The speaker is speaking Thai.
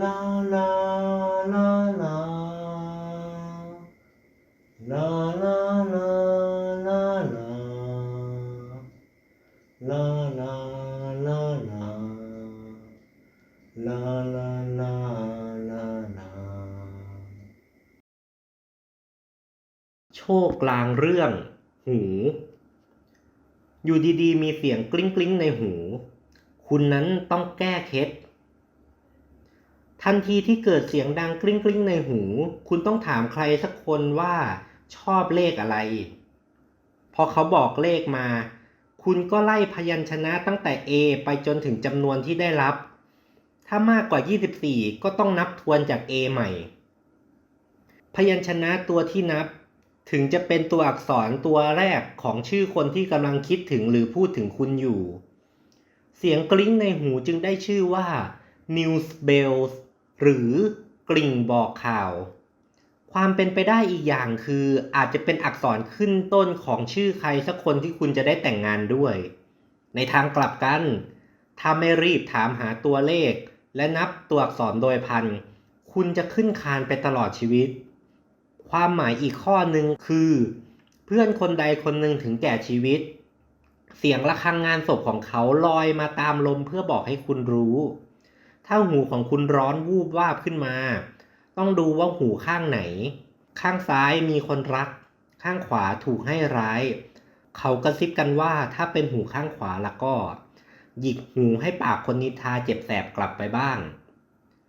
ลาลาลาลาลาลาลาลาลาลาลาลาลาลาลาลาลาลาโชคลางเรื่อง หู อยู่ดีๆ มีเสียงกลิ้งกลิ้งในหู คุณนั้นต้องแก้เคล็ด ทันทีที่เกิดเสียงดังกลิ้งกลิ้งในหู คุณต้องถามใครสักคนว่าชอบเลขอะไร พอเขาบอกเลขมา คุณก็ไล่พยัญชนะตั้งแต่ A ไปจนถึงจำนวนที่ได้รับ ถ้ามากกว่า 24 ก็ต้องนับทวนจาก A ใหม่ พยัญชนะตัวที่นับ ถึงจะเป็นตัวอักษรตัวแรกของชื่อคนที่กำลังคิดถึงหรือพูดถึงคุณอยู่ เสียงกลิ้งในหูจึงได้ชื่อว่า news bells หรือกลิ่งบอกข่าว ความเป็นไปได้อีกอย่างคืออาจจะเป็นอักษรขึ้นต้นของชื่อใครสักคนที่คุณจะได้แต่งงานด้วย ในทางกลับกัน ถ้าไม่รีบถามหาตัวเลข และนับตัวอักษรโดยพัน คุณจะขึ้นคานไปตลอดชีวิต ความหมายอีกข้อหนึ่งคือ เพื่อนคนใดคนหนึ่งถึงแก่ชีวิต เสียงระฆังงานศพของเขาลอยมาตามลมเพื่อบอกให้คุณรู้ ถ้าหูของคุณร้อนวูบวาบขึ้นมา ต้องดูว่าหูข้างไหน ข้างซ้ายมีคนรัก ข้างขวาถูกให้ร้าย เขากระซิบกันว่าถ้าเป็นหูข้างขวาแล้วก็ หยิกหูให้ปากคนนิทาเจ็บแสบกลับไปบ้าง